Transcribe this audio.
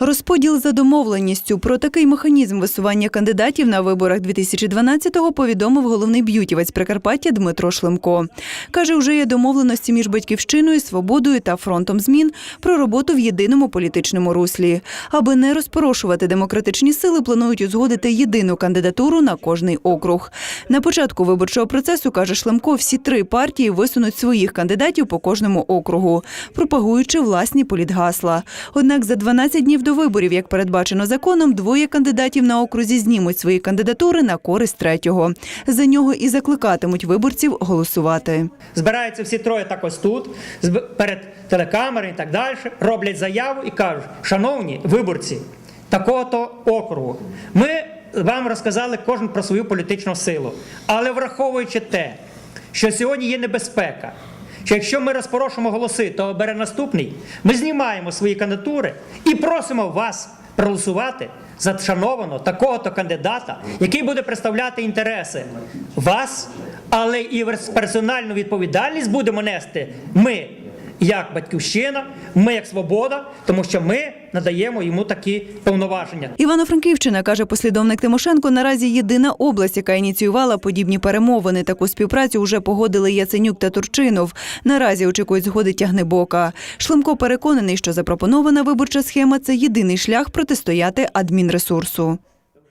Розподіл за домовленістю про такий механізм висування кандидатів на виборах 2012-го повідомив головний б'ютівець Прикарпаття Дмитро Шлемко. Каже, вже є домовленості між батьківщиною, свободою та фронтом змін про роботу в єдиному політичному руслі. Аби не розпорошувати демократичні сили, планують узгодити єдину кандидатуру на кожний округ. На початку виборчого процесу каже Шлемко, всі три партії висунуть своїх кандидатів по кожному округу, пропагуючи власні політгасла. Однак за 12 днів до виборів, як передбачено законом, двоє кандидатів на окрузі знімуть свої кандидатури на користь третього. За нього і закликатимуть виборців голосувати. Збираються всі троє так ось тут, перед телекамерами і так далі, роблять заяву і кажуть, шановні виборці такого-то округу, ми вам розказали кожен про свою політичну силу. Але враховуючи те, що сьогодні є небезпека, що якщо ми розпорошимо голоси, то обере наступний, ми знімаємо свої кандидатури і просимо вас проголосувати за шанованого такого-то кандидата, який буде представляти інтереси вас, але і персональну відповідальність будемо нести ми, як батьківщина, ми як свобода, тому що ми надаємо йому такі повноваження. Івано-Франківщина, каже послідовник Тимошенко, наразі єдина область, яка ініціювала подібні перемовини. Таку співпрацю вже погодили Яценюк та Турчинов. Наразі очікують згоди Тягнебока. Шлемко переконаний, що запропонована виборча схема це єдиний шлях протистояти адмінресурсу.